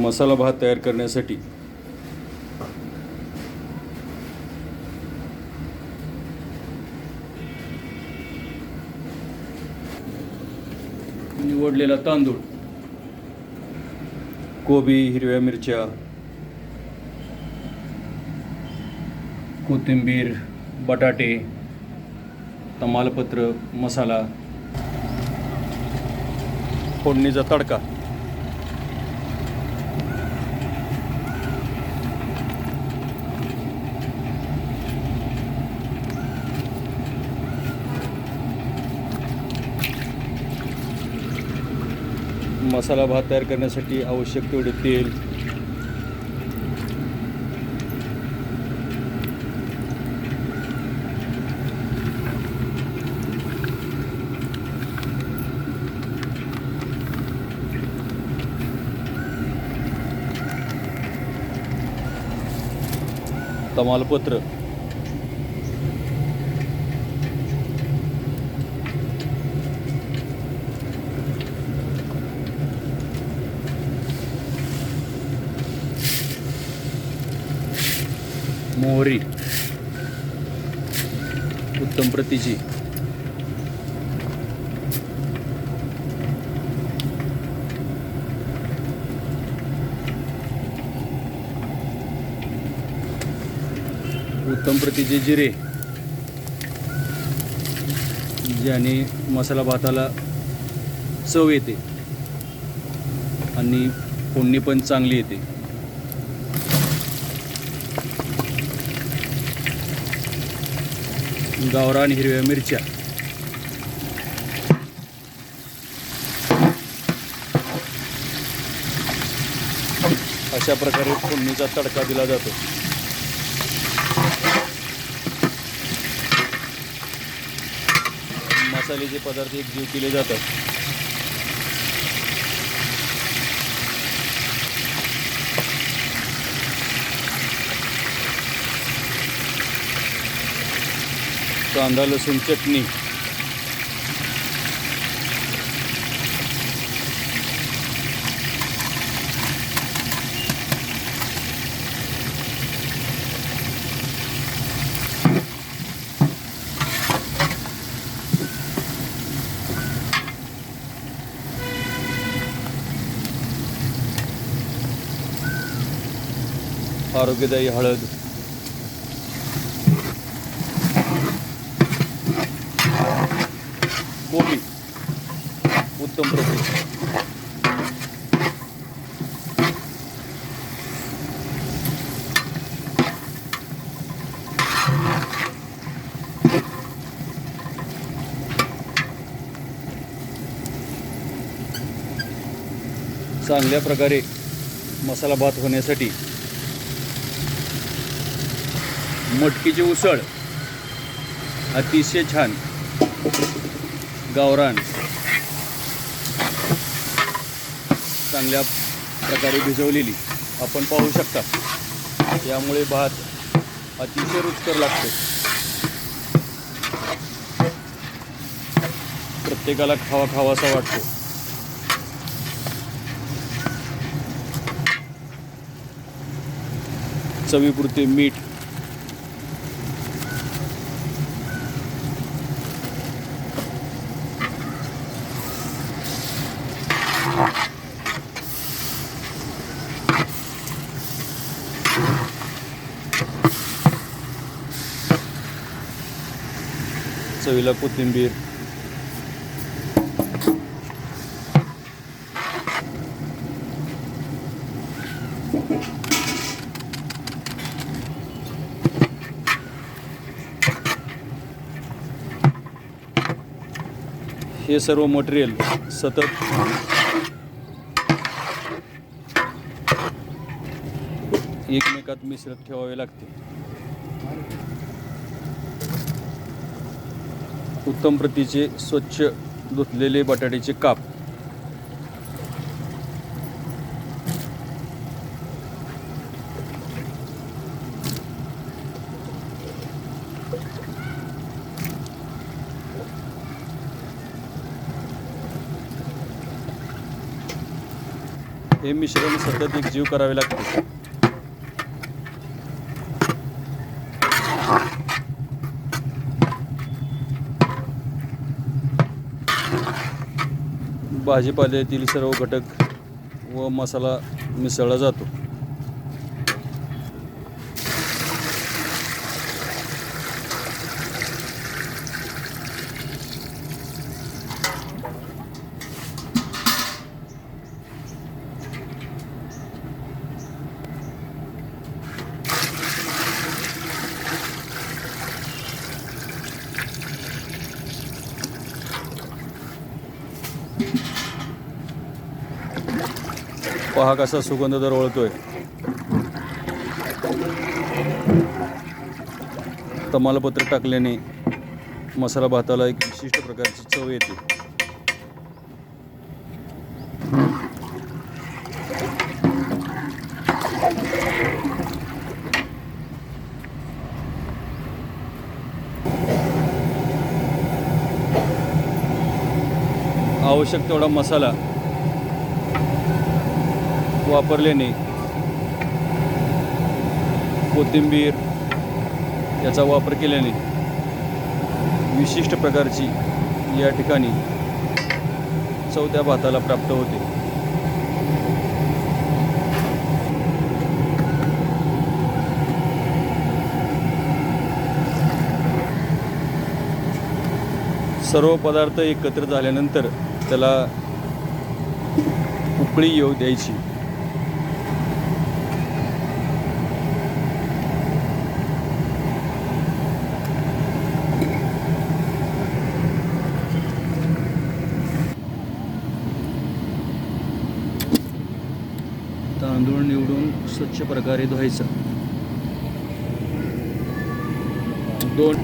मसाला भात तयार करण्यासाठी. निवडलेला तांदूळ. कोबी हिरव्या मिरच्या. कोथिंबीर बटाटे तमालपत्र मसाला. फोडणीचा तडका. मसाला भात तयार करण्यासाठी आवश्यक तेवढे तेल. तमालपत्र. मोहरी. उत्तम प्रतीची. उत्तम प्रतीचे जिरे. ज्याने मसाला भाताला चव येते. आणि फोडणी पण चांगली येते. गावरान हिरव्या मिरच्या. अशा प्रकारे फोडणीचा तडका दिला जातो. मसाल्याचे पदार्थ एकजीव केले जातात. कांदा लसूण चटणी. आरोग्यदायी हळद कोबी उत्तम चांगल्या प्रकारे मसाला भात होण्यासाठी मटकीची उसळ अतिशय छान गावरान. चांगल्या प्रकारे भिजवलेली आपण पाहू शकता. यामुळे भात अतिशय रुचकर लागतो. प्रत्येकाला खावा खावासा वाटतो. चवीपुरते मीठ चवीला कोथिंबीर. हे सर्व मटेरियल सतत एकमेकात मिसळत ठेवावे लागते. उत्तम प्रतीचे स्वच्छ धुतलेले बटाट्याचे काप. हे मिश्रण सतत एक जीव करावे लागते. भाजीपाल्यातील सर्व घटक व मसाला मिसळला जातो. पहा कसा सुगंध दरवळतोय तमालपत्र टाकल्याने मसाला भाताला एक विशिष्ट प्रकारची चव येते. आवश्यक तेवढा मसाला. वापरल्याने कोथिंबीर याचा वापर केल्याने विशिष्ट प्रकारची या ठिकाणी चौथ्या भाताला प्राप्त होते. सर्व पदार्थ एकत्र झाल्यानंतर त्याला उकळी येऊ द्यायची. तांदूळ निवडून स्वच्छ प्रकारे धुवायचा. दोन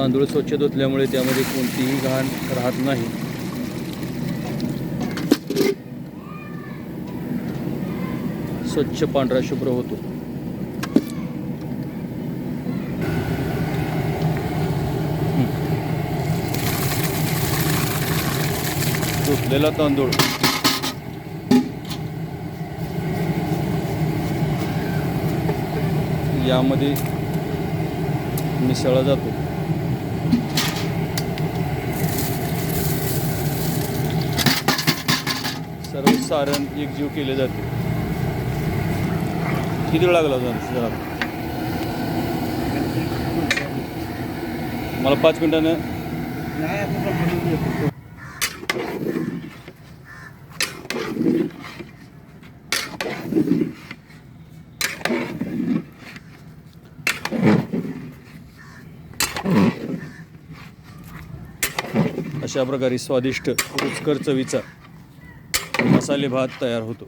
तांदूळ स्वच्छ धुतल्यामुळे त्यामध्ये कोणतीही घाण राहत नाही. स्वच्छ पांढरा शुभ्र होतो. धुतलेला तांदूळ. यामध्ये मिसळला जातो. सर्व सारण एकजीव केले जाते. किती वेळ लागला जरा मला पाच मिनिटानं अशा प्रकारे स्वादिष्ट रुचकर चवीचा मसाले भात तयार होतो.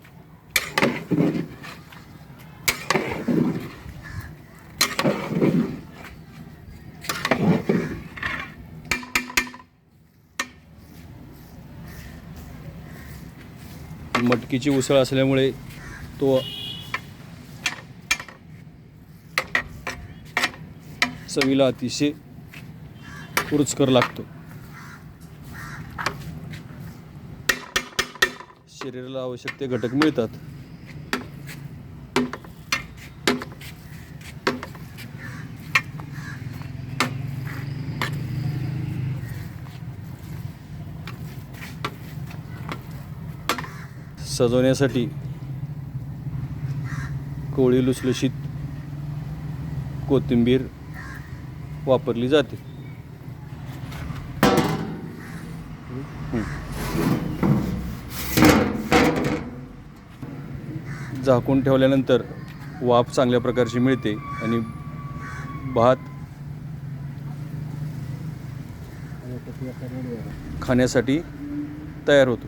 मटकीची उसळ असल्यामुळे तो चवीला अतिशय रुचकर लागतो. शरीराला आवश्यक ते घटक मिळतात. सजवण्यासाठी कोळी लुसलुशीत कोथिंबीर वापरली जाते. झाकून ठेवल्यानंतर वाफ चांगल्या प्रकारची मिळते आणि भात खाण्यासाठी तयार होतो.